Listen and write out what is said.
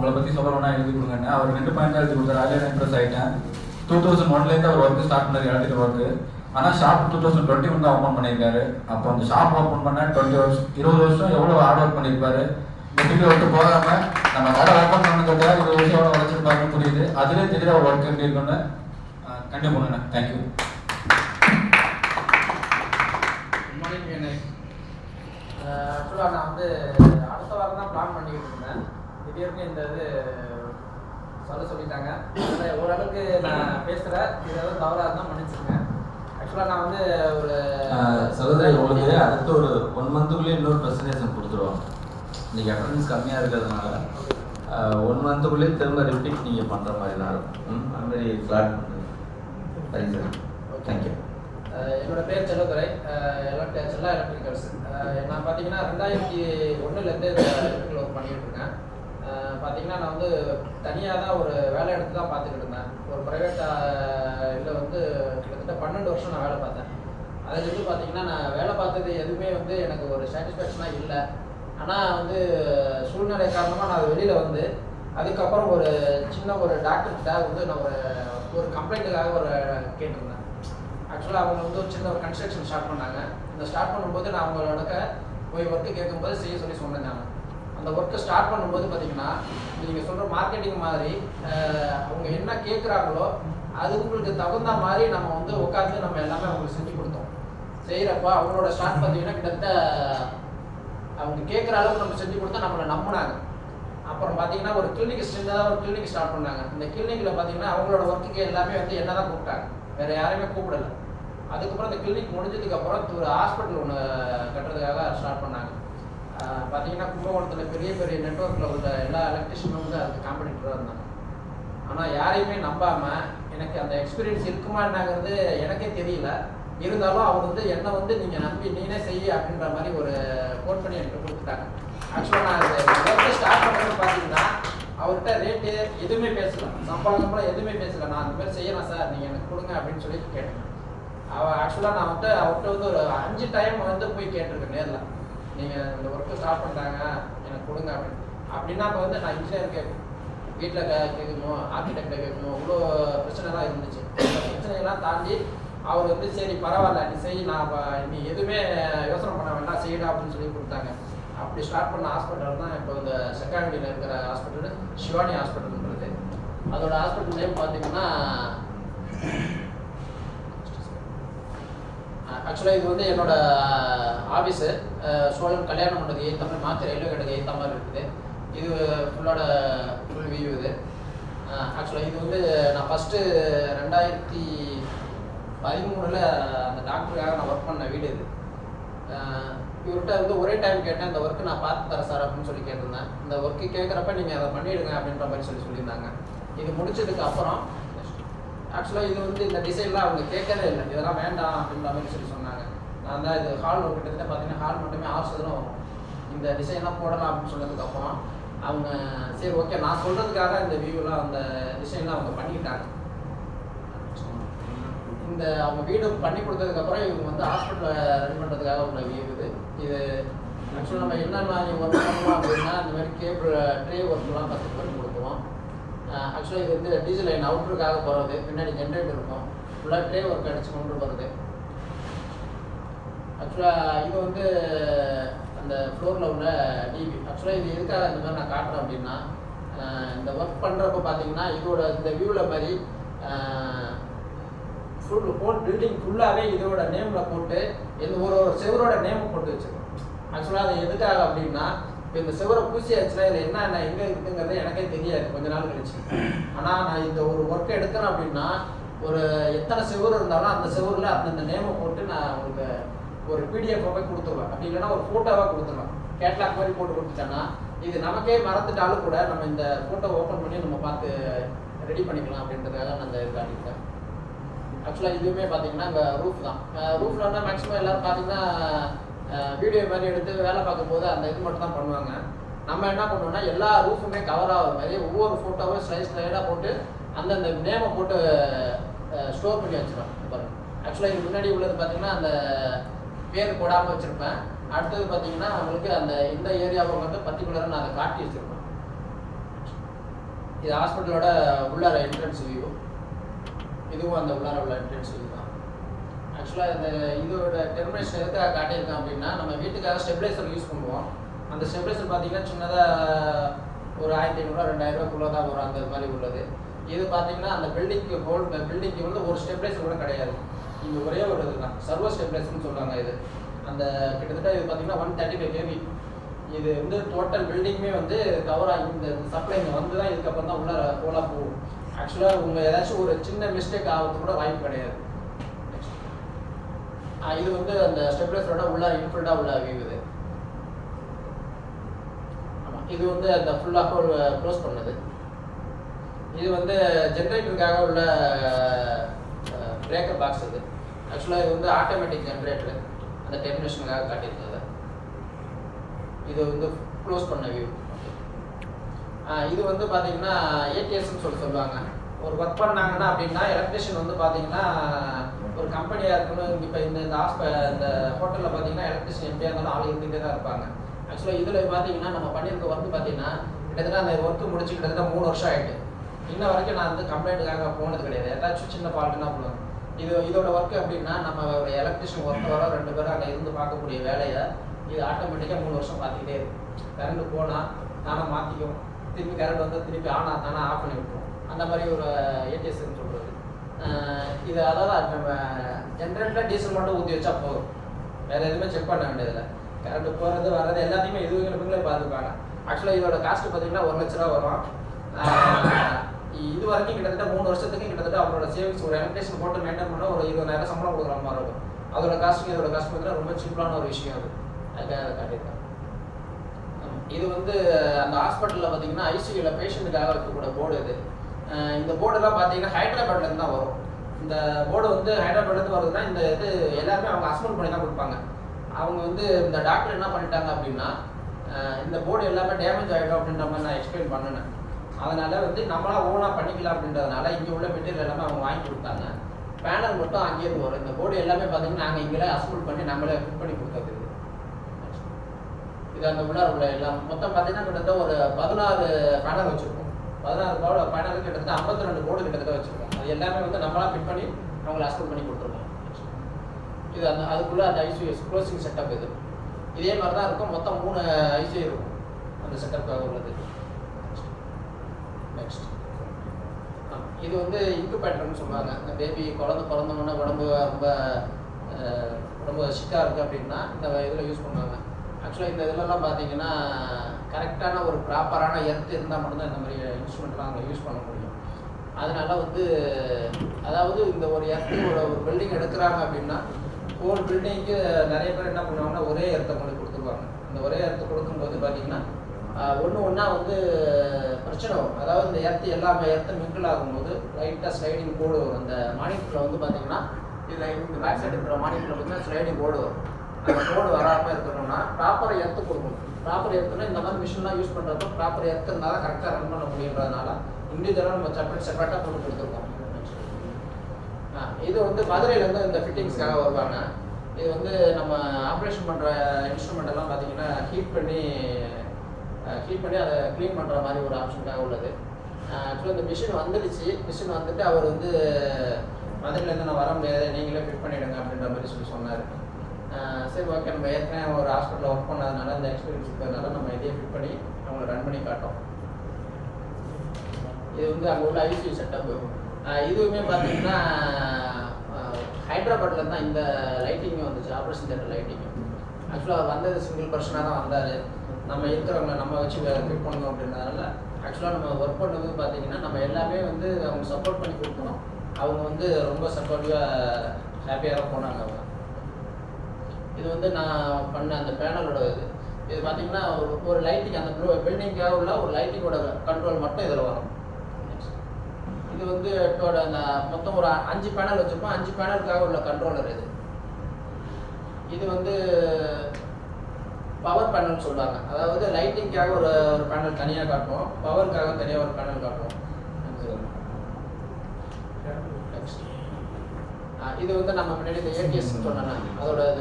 உங்களை பற்றி சொல்லணும்னா எழுதி கொடுங்கன்னு. அவர் ரெண்டு பாயிண்ட் எழுதி கொடுத்தாரு. அதிலே இம்ப்ரெஸ் ஆகிட்டேன் டூ தௌசண்ட் ஒன்லேருந்து அவர் ஒர்க்கு ஸ்டார்ட் பண்ணார் எலக்ட்ரிக்கல் ஒர்க்கு ஆனால் shop two thousand twenty one தான் ஓப்பன் பண்ணியிருக்காரு. அப்போ அந்த ஷாப் ஓப்பன் பண்ண டுவெண்ட்டி வருஷம் இருபது வருஷம் எவ்வளோ ஹார்ட் ஒர்க் பண்ணியிருப்பாரு? இந்த ஃபீல்டு விட்டு போகாம நம்ம கடை ஓப்பன் பண்ணதுக்காக இருபது வருஷம் எவ்வளோ உழைச்சிருப்பாருன்னு புரியுது. அதிலே தெரியுது அவர் ஒர்க் எப்படி இருக்குன்னு கண்டிப்பாக பண்ணுங்க. தேங்க்யூ ஆக்சுவலாக நான் வந்து அடுத்த வாரம் தான் பிளான் பண்ணிக்கிட்டு இருந்தேன். திடீர்னு இந்த இது சொல்ல சொல்லிட்டாங்க. ஓரளவுக்கு நான் பேசுகிறேன் இது ஏதாவது தவறாக இருந்தால் மன்னிச்சுங்க ஆக்சுவலாக நான் வந்து ஒரு சகோதரி உங்களுக்கு அடுத்த ஒரு ஒன் மந்த்துக்குள்ளே இன்னொரு ப்ரெசன்டேஷன் கொடுத்துருவோம். இன்னைக்கு அட்டண்டன்ஸ் கம்மியாக இருக்கிறதுனால. ஒன் மந்த்துக்குள்ளே திரும்ப ரிப்பீட் நீங்கள் பண்ணுற மாதிரி தான் இருக்கும் அது மாதிரி ஃப்ளாட் சரி சார் தேங்க்யூ என்னோட பேர் செல்லதுரை. எலக்ட்ரி செல்லா எலக்ட்ரிக்கல்ஸ் நான் பார்த்தீங்கன்னா ரெண்டாயிரத்தி ஒன்றுலேருந்து ஒர்க் பண்ணிட்டு இருக்கேன். பார்த்தீங்கன்னா நான் வந்து தனியாக தான் ஒரு வேலை எடுத்து தான் பார்த்துக்கிட்டு இருந்தேன். ஒரு ப்ரைவேட் இதில் வந்து கிட்டத்தட்ட பன்னெண்டு வருஷம் நான் வேலை பார்த்தேன். அதுலேருந்து பார்த்தீங்கன்னா நான் வேலை பார்த்தது எதுவுமே வந்து எனக்கு ஒரு சாட்டிஸ்ஃபேக்ஷனாக இல்லை. ஆனால் வந்து சூழ்நிலை காரணமாக நான் வெளியில் வந்து அதுக்கப்புறம் ஒரு சின்ன ஒரு டாக்டர்கிட்ட வந்து நான் ஒரு ஒரு கம்ப்ளைண்ட்டுக்காக ஒரு கேட்டிருந்தேன். ஆக்சுவலாக அவங்க வந்து ஒரு சின்ன ஒரு கன்ஸ்ட்ரக்ஷன் ஸ்டார்ட் பண்ணாங்க. இந்த ஸ்டார்ட் பண்ணும்போது நான் அவங்களோட போய் ஒர்க்கு கேட்கும்போது செய்ய சொல்லி சொன்னேன் நான். அந்த ஒர்க்கை ஸ்டார்ட் பண்ணும்போது பார்த்தீங்கன்னா நீங்கள் சொல்கிற மார்க்கெட்டிங் மாதிரி அவங்க என்ன கேட்குறாங்களோ அது உங்களுக்கு தகுந்த மாதிரி நம்ம வந்து உட்காந்து நம்ம எல்லாமே அவங்களுக்கு செஞ்சு கொடுத்தோம். செய்கிறப்ப அவங்களோட ஸ்டார்ட் பார்த்தீங்கன்னா கிட்டத்தட்ட அவங்க கேட்குற அளவுக்கு நம்ம செஞ்சு கொடுத்தா நம்மளை நம்பினாங்க. அப்புறம் பார்த்தீங்கன்னா ஒரு கிளினிக் சின்னதாக ஒரு கிளினிக் ஸ்டார்ட் பண்ணாங்க. இந்த கிளினிக்கில் பார்த்தீங்கன்னா அவங்களோட ஒர்க்குக்கு எல்லாமே வந்து என்ன தான் கூப்பிட்டாங்க. வேறு யாரையுமே கூப்பிடல. அதுக்கப்புறம் இந்த கிளினிக் முடிஞ்சதுக்கப்புறம் ஒரு ஹாஸ்பிட்டல் ஒன்று கட்டுறதுக்காக ஸ்டார்ட் பண்ணாங்க. பார்த்தீங்கன்னா கும்பகோணத்தில் பெரிய பெரிய நெட்ஒர்க்கில் உள்ள எல்லா எலக்ட்ரிஷியனும் வந்து அதுக்கு காம்படிட்டராக இருந்தாங்க. ஆனால் யாரையுமே நம்பாமல் எனக்கு அந்த எக்ஸ்பீரியன்ஸ் இருக்குமா என்னங்கிறது எனக்கே தெரியல. இருந்தாலும் அவர் வந்து என்னை வந்து நீங்கள் நம்பி நீனே செய்ய அப்படின்ற மாதிரி ஒரு கோட் பண்ணி எனக்கு கொடுத்துட்டாங்க. ஆக்சுவலாக நான் அது ஸ்டார்ட் பண்ணுறது பார்த்தீங்கன்னா அவர்கிட்ட ரேட்டு எதுவுமே பேசல. சம்பளம் சம்பளம் எதுவுமே பேசல. நான் அந்த மாதிரி செய்யலாம் சார் நீங்கள் எனக்கு கொடுங்க அப்படின்னு சொல்லி கேட்டேன். அவ ஆக்சுவலாக நான் வந்துட்டு அவர்கிட்ட வந்து ஒரு அஞ்சு டைம் வந்து போய் கேட்டிருக்கேன் நேரில். நீங்கள் இந்த ஒர்க்கு ஸ்டார்ட் பண்ணுறாங்க எனக்கு கொடுங்க அப்படின்னு. அப்படின்னா இப்போ வந்து நான் இன்ஜினியர் கேட்கணும் வீட்டில் கே கேட்கணும் ஆர்கிடெக்டை கேட்கணும் இவ்வளோ பிரச்சனைலாம் இருந்துச்சு. அந்த பிரச்சனையெல்லாம் தாண்டி அவர் வந்து சரி பரவாயில்ல நீ செய் நான் நீ எதுவுமே யோசனை பண்ண வேண்டாம் செய்யடா அப்படின்னு சொல்லி கொடுத்தாங்க. அப்படி ஸ்டார்ட் பண்ண ஹாஸ்பிட்டல் தான் இப்போ இந்த செக்காண்டியில் இருக்கிற ஹாஸ்பிட்டல் சிவானி ஹாஸ்பிட்டல்ன்றது அதோட ஹாஸ்பிட்டல் நேம் பார்த்தீங்கன்னா ஆக்சுவலாக இது வந்து என்னோட ஆஃபீஸு சோழன் கல்யாண மண்டபத்துக்கு ஏற்ற மாதிரி மாற்ற ரயில்வே கடைக்கு ஏற்ற மாதிரி இருக்குது. இது ஃபுல்லோட ஃபுல் வியூ இது. ஆக்சுவலாக இது வந்து நான் ஃபஸ்ட்டு ரெண்டாயிரத்தி பதிமூணில் அந்த டாக்டருக்காக நான் ஒர்க் பண்ண வீடு இது. இவர்கிட்ட வந்து ஒரே டைம் கேட்டேன் இந்த ஒர்க்கு நான் பார்த்து தரேன் சார் அப்படின்னு சொல்லி கேட்டிருந்தேன். இந்த ஒர்க்கு கேட்குறப்ப நீங்கள் அதை பண்ணிவிடுங்க அப்படின்ற மாதிரி சொல்லி சொல்லியிருந்தாங்க. இது முடிச்சதுக்கு அப்புறம் ஆக்சுவலாக இது வந்து இந்த டிசைன்லாம் அவங்க கேட்கவே இல்லை. இதெல்லாம் வேண்டாம் அப்படின்ற மாதிரி சொல்லி சொன்னாங்க. நான் தான் இது ஹால் கிட்டத்தட்ட பார்த்தீங்கன்னா ஹால் மட்டுமே ஆறு சதுரம் வரும். இந்த டிசைன்லாம் போடலாம் அப்படின்னு சொன்னதுக்கப்புறம் அவங்க சரி ஓகே நான் சொல்கிறதுக்காக இந்த வியூலாம் அந்த டிசைன்லாம் அவங்க பண்ணிக்கிட்டாங்க. இந்த அவங்க வீடு பண்ணி கொடுத்ததுக்கப்புறம் இவங்க வந்து ஹாஸ்பிட்டலில் ரன் பண்ணுறதுக்காக உள்ள வியூ இது. இது ஆக்சுவலாக நம்ம என்னென்ன இவங்க ஒர்க் பண்ணுவோம் அப்படின்னா இந்த மாதிரி கேபிள் ட்ரே ஒர்க்லாம் பத்து பண்ணி கொடுக்குறோம் ஆக்சுவலாக இது வந்து டீசல் லைன் அவுட்ருக்காக போகிறது பின்னாடி ஜென்ரேட்டர் இருக்கும். ஃபுல்லாக ட்ரே ஒர்க் அடிச்சு கொண்டு போகிறது ஆக்சுவலாக இது வந்து அந்த ஃப்ளோரில் உள்ள டிவி ஆக்சுவலாக இது எதுக்காக இந்த மாதிரி நான் காட்டுறேன் அப்படின்னா இந்த ஒர்க் பண்ணுறப்ப பார்த்தீங்கன்னா இதோட இந்த வியூவில் மாதிரி ஃபுல் ஹோல் பில்டிங் ஃபுல்லாகவே இதோட நேமில் போட்டு எந்த ஒரு ஒரு செவரோட நேம் போட்டு வச்சுருக்கோம். ஆக்சுவலாக அது எதுக்காக அப்படின்னா இப்போ இந்த சுவரை பூசி ஆச்சுன்னா இதில் என்ன என்ன எங்கே இருக்குங்கிறது எனக்கே தெரியாது கொஞ்ச நாள் கழிச்சு. ஆனால் நான் இந்த ஒரு ஒர்க்கை எடுக்கிறேன் அப்படின்னா ஒரு எத்தனை செவர் இருந்தாலும் அந்த செவரில் அந்தந்த நேமை போட்டு நான் உங்களுக்கு ஒரு பிடிஎஃபாகவே கொடுத்துருவேன். அப்படி இல்லைன்னா ஒரு ஃபோட்டோவாக கொடுத்துருவேன். கேட்லாக் மாதிரி போட்டு கொடுத்துட்டேன்னா இது நமக்கே மறந்துட்டாலும் கூட நம்ம இந்த ஃபோட்டோ ஓப்பன் பண்ணி நம்ம பார்த்து ரெடி பண்ணிக்கலாம் அப்படின்றதுக்காக நான் இந்த இது காட்டியிருக்கேன் ஆக்சுவலாக இதுவுமே பார்த்தீங்கன்னா இந்த ரூஃப் தான். ரூஃப்ல வந்து மேக்ஸிமம் எல்லோரும் பார்த்தீங்கன்னா வீடியோ மாதிரி எடுத்து வேலை பார்க்கும்போது அந்த இது மட்டும் தான் பண்ணுவாங்க. நம்ம என்ன பண்ணுவோம்னா எல்லா ரூஃபுமே கவர் ஆகிற மாதிரி ஒவ்வொரு ஃபோட்டோவும் ஸ்லைஸ் ஸ்லைடாக போட்டு அந்தந்த நேமை போட்டு ஸ்டோர் பண்ணி வச்சுருவோம் பாருங்கள் ஆக்சுவலாக இது முன்னாடி உள்ளது பார்த்தீங்கன்னா அந்த பேர் போடாமல் வச்சுருப்பேன். அடுத்தது பார்த்தீங்கன்னா உங்களுக்கு அந்த இந்த ஏரியாவை மட்டும் பர்டிகுலராக நான் அதை காட்டி வச்சுருப்பேன். இது ஹாஸ்பிட்டலோட உள்ளார என்ட்ரன்ஸ் வியூ இதுவும் அந்த உள்ளார உள்ள என்ட்ரன்ஸ் வியூ தான். ஆக்சுவலாக இந்த இதோட டெர்மினேஷன் எதுக்காக காட்டியிருக்கேன் அப்படின்னா நம்ம வீட்டுக்காக ஸ்டெபிளைசர் யூஸ் பண்ணுவோம். அந்த ஸ்டெபிளைசர் பார்த்தீங்கன்னா சின்னதாக ஒரு ஆயிரத்தி ஐநூறுரூவா ரெண்டாயிரரூவாக்குள்ளே தான் வரும் அந்த மாதிரி உள்ளது. இது பார்த்தீங்கன்னா அந்த பில்டிங்க்கு ஹோல் பில்டிங்க்கு வந்து ஒரு ஸ்டெபிளைசர் கூட கிடையாது. இது ஒரே ஒரு இதுதான். சர்வோ ஸ்டெபிளைசர்னு சொல்கிறாங்க இது. அந்த கிட்டத்தட்ட இது பார்த்தீங்கன்னா ஒன் தேர்ட்டி ஃபைவ் கேவி இது வந்து டோட்டல் பில்டிங்குமே வந்து கவர் ஆகி இந்த சப்ளை இங்கே வந்து தான் இதுக்கப்புறம் தான் உள்ளே ஹோலாக போகும். ஆக்சுவலாக உங்கள் ஏதாச்சும் ஒரு சின்ன மிஸ்டேக் ஆகிறது கூட வாய்ப்பு கிடையாது. இது வந்து அந்த ஸ்டெபிலைசரோட உள்ள இன்ஃபில்டாக உள்ள வியூ இது. ஆமாம் இது வந்து அந்த ஃபுல்லாக ஒரு க்ளோஸ் பண்ணது. இது வந்து ஜென்ரேட்டருக்காக உள்ள பிரேக்கர் பாக்ஸ் இது. ஆக்சுவலாக இது வந்து ஆட்டோமேட்டிக் ஜென்ரேட்டர் அந்த டெர்மினேஷனுக்காக காட்டியிருந்தது. இது வந்து க்ளோஸ் பண்ண வியூ இது வந்து பார்த்தீங்கன்னா ஏடிஎஸ்ன்னு சொல்லி சொல்லுவாங்க. ஒரு ஒர்க் பண்ணாங்கன்னா அப்படின்னா எலக்ட்ரிஷியன் வந்து பார்த்தீங்கன்னா ஒரு கம்பெனியாக இருக்கணும் இப்போ இந்த இந்த ஹாஸ்ப இந்த ஹோட்டலில் பார்த்தீங்கன்னா எலக்ட்ரிஷியன் எப்படியா இருந்தாலும் ஆள் இருந்துகிட்டே தான் இருப்பாங்க. ஆக்சுவலாக இதில் பார்த்தீங்கன்னா நம்ம பண்ணியிருக்க ஒர்க் பார்த்தீங்கன்னா கிட்டத்தட்ட அந்த ஒர்க்கு முடிச்சு கிட்டத்தட்ட மூணு வருஷம் ஆகிட்டு இன்ன வரைக்கும் நான் வந்து கம்ப்ளைண்ட்டுக்காக போனது கிடையாது. ஏதாச்சும் சின்ன ஃபால்ட்டுனா போடுவேன் இது இதோட ஒர்க் அப்படின்னா நம்ம ஒரு எலக்ட்ரிஷியன் வர ரெண்டு பேரும் அங்கே இருந்து பார்க்கக்கூடிய வேலையை இது ஆட்டோமேட்டிக்காக மூணு வருஷம் பார்த்துக்கிட்டே இருக்கும். கரண்ட் போனால் தானே மாற்றிக்கும் திருப்பி கரண்ட் வந்து திருப்பி ஆன் தானே ஆஃப் பண்ணி விட்டுரும் அந்த மாதிரி ஒரு ஏடிஎஸ்ன்னு சொல்கிறது இது அதாவது நம்ம ஜென்ரேட்டர் டீசல் மட்டும் ஊற்றி வச்சா போதும். வேறு எதுவுமே செக் பண்ண வேண்டியதில்லை. கரண்ட் போகிறது வர்றது எல்லாத்தையுமே இதுங்களுக்குங்களே பார்த்துப்பாங்க. ஆக்சுவலாக இதோட காஸ்ட் பார்த்தீங்கன்னா ஒரு லட்ச ரூபா வரும். இது வரைக்கும் கிட்டத்தட்ட மூணு வருஷத்துக்கு கிட்டத்தட்ட அவரோட சேவிங்ஸ் ஒரு எலக்ட்ரிஷன் போட்டு மெயின்டைன் பண்ண ஒரு இருபதாயிரம் சம்பளம் கொடுக்குற மாதிரி இருக்கும். அதோட காஸ்ட் இதோட காஸ்ட் பார்த்தீங்கன்னா ரொம்ப சிம்பிளான ஒரு விஷயம் அது. அதுக்காக அதை காட்டியிருக்கேன் இது வந்து அந்த ஹாஸ்பிட்டலில் பார்த்தீங்கன்னா ஐசியூவில் பேஷண்ட்டுக்காக இருக்கக்கூடிய போர்டு இது. இந்த போர்டெல்லாம் பார்த்தீங்கன்னா ஹைதராபாத்லேருந்து தான் வரும். இந்த போர்டு வந்து ஹைதராபாத்லேருந்து வருதுன்னா இந்த இது எல்லாருமே அவங்க அசமெண்ட் பண்ணி தான் கொடுப்பாங்க. அவங்க வந்து இந்த டாக்டர் என்ன பண்ணிட்டாங்க அப்படின்னா இந்த போர்டு எல்லாமே டேமேஜ் ஆகிடும் அப்படின்ற மாதிரி நான் எக்ஸ்பிளைன் பண்ணினேன். அதனால் வந்து நம்மளாம் ஓனாக பண்ணிக்கலாம் அப்படின்றதுனால இங்கே உள்ள மெட்டீரியல் எல்லாமே அவங்க வாங்கி கொடுத்தாங்க. பேனல் மட்டும் அங்கேயே வரும். இந்த போர்டு எல்லாமே பார்த்தீங்கன்னா நாங்கள் இங்கே அசம்பிள் பண்ணி நம்மளே ஃபிட் பண்ணி கொடுத்தது. இது. அந்த உள்ளார உள்ள எல்லாம். மொத்தம் பார்த்தீங்கன்னா கிட்டத்தட்ட ஒரு பதினாறு பேனல் வச்சுருக்கோம். பதினாறு போர்டு பேனல் கிட்டத்தட்ட ஐம்பத்தி ரெண்டு கோடு கிட்டத்தட்ட வச்சுருக்கோம் அது எல்லாமே வந்து நம்மளாக ஃபிட் பண்ணி அவங்கள அஸ்கூல் பண்ணி கொடுத்துருக்கோம். இது அந்த அதுக்குள்ள அந்த ஐசியூஎஸ் க்ளோசிங் செட்டப் இது. இதே மாதிரி தான் இருக்கும். மொத்தம் மூணு ஐசிஐ இருக்கும். அந்த செட்டப்புக்காக உள்ளது. நெக்ஸ்ட் இது வந்து இன்குபேட்டர்னு சொல்லுவாங்க. இந்த பேபி குழந்தை பிறந்தோன்னா உடம்பு ரொம்ப ரொம்ப சிக்காக இருக்குது அப்படின்னா இந்த இதில் யூஸ் பண்ணுவாங்க. ஆக்சுவலாக இந்த இதிலலாம் பார்த்தீங்கன்னா கரெக்டான ஒரு ப்ராப்பரான எர்த் இருந்தால் மட்டும்தான் இந்த மாதிரி இன்ஸ்ட்ருமெண்ட்லாம் அங்கே யூஸ் பண்ண முடியும். அதனால் வந்து அதாவது இந்த ஒரு எர்த்து ஒரு ஒரு பில்டிங் எடுக்கிறாங்க அப்படின்னா ஹோல் பில்டிங்க்கு நிறைய பேர் என்ன பண்ணுவாங்கன்னா ஒரே எர்த்தை கொண்டு கொடுத்துருவாங்க. இந்த ஒரே எர்த்தை கொடுக்கும்போது பார்த்தீங்கன்னா ஒன்று ஒன்றா வந்து பிரச்சனை வரும். அதாவது இந்த எர்த்து எல்லாமே எர்த்து மிங்கிள் ஆகும்போது லைட்டாக ஸ்லைடிங் போர்டு வரும். அந்த மானிட்டரில் வந்து பார்த்திங்கன்னா இதில் இந்த பேக் சைடு இருக்கிற மானிட்டரில் பார்த்தீங்கன்னா ஸ்லைடிங் போர்டு வரும். அந்த போர்டு வராமல் இருக்கணும்னா ப்ராப்பராக எர்த்து கொடுக்கணும். ப்ராப்பர் ஏற்கனவே இந்த மாதிரி மிஷின்லாம் யூஸ் பண்ணுறப்போ ப்ராப்பர் ஏற்கனால கரெக்டாக ரன் பண்ண முடியுன்றதுனால இண்டிவிஜுவலாக நம்ம செப்பரேட் செப்பரேட்டாக போட்டு கொடுத்துருக்கோம். இது வந்து மதுரையிலேருந்து இந்த ஃபிட்டிங்ஸ்க்காக வருவாங்க. இது வந்து நம்ம ஆப்ரேஷன் பண்ணுற இன்ஸ்ட்ருமெண்ட் எல்லாம் பார்த்தீங்கன்னா ஹீட் பண்ணி ஹீட் பண்ணி அதை க்ளீன் பண்ணுற மாதிரி ஒரு ஆப்ஷனுக்காக உள்ளது. ஆக்சுவலாக இந்த மிஷின் வந்துடுச்சு. மிஷின் வந்துட்டு அவர் வந்து மதுரையிலேருந்து நான் வர முடியாது நீங்களே ஃபிட் பண்ணிவிடுங்க அப்படின்ற மாதிரி சொல்லி சொன்னார். சரி ஓகே. நம்ம ஏற்கனவே ஒரு ஹாஸ்பிட்டலில் ஒர்க் பண்ணதுனால இந்த எக்ஸ்பீரியன்ஸ் இருக்கிறதுனால நம்ம இதையே ஃபிட் பண்ணி அவங்கள ரன் பண்ணி காட்டோம். இது வந்து அங்கே உள்ள ஐசியூ செட்டப் இதுவுமே பார்த்தீங்கன்னா ஹைதராபாத்ல தான் இந்த லைட்டிங் வந்துச்சு. ஆப்ரேஷன் தேட்டர் லைட்டிங் ஆக்சுவலாக வந்தது சிங்கிள் பர்சனாக தான் வந்தார். நம்ம இருக்கிறவங்க நம்ம வச்சு ஃபிட் பண்ணணும் அப்படின்றதுனால ஆக்சுவலாக நம்ம ஒர்க் பண்ணது பார்த்தீங்கன்னா நம்ம எல்லாமே வந்து அவங்க சப்போர்ட் பண்ணி கொடுக்கணும். அவங்க வந்து ரொம்ப சப்போர்ட்டிவாக ஹாப்பியாக போனாங்க அவங்க. இது வந்து நான் பண்ண அந்த பேனலோட இது. இது பார்த்தீங்கன்னா ஒரு ஒரு லைட்டிங் அந்த பில்டிங்காக உள்ள ஒரு லைட்டிங்கோட கண்ட்ரோல் மட்டும் இதில் வரும். இது வந்து எட்டோட அந்த மொத்தம் ஒரு அஞ்சு பேனல் வச்சுருப்போம். அஞ்சு பேனலுக்காக உள்ள கண்ட்ரோலர் இது. இது வந்து பவர் பேனல் சொல்லுவாங்க அதாவது லைட்டிங்காக ஒரு ஒரு பேனல் தனியாக காட்டுவோம். பவருக்காக தனியாக ஒரு பேனல் காட்டுவோம். இது. வந்து நம்ம முன்னாடி இந்த ஏடிஎஸ் சொன்னேன் அதோட இது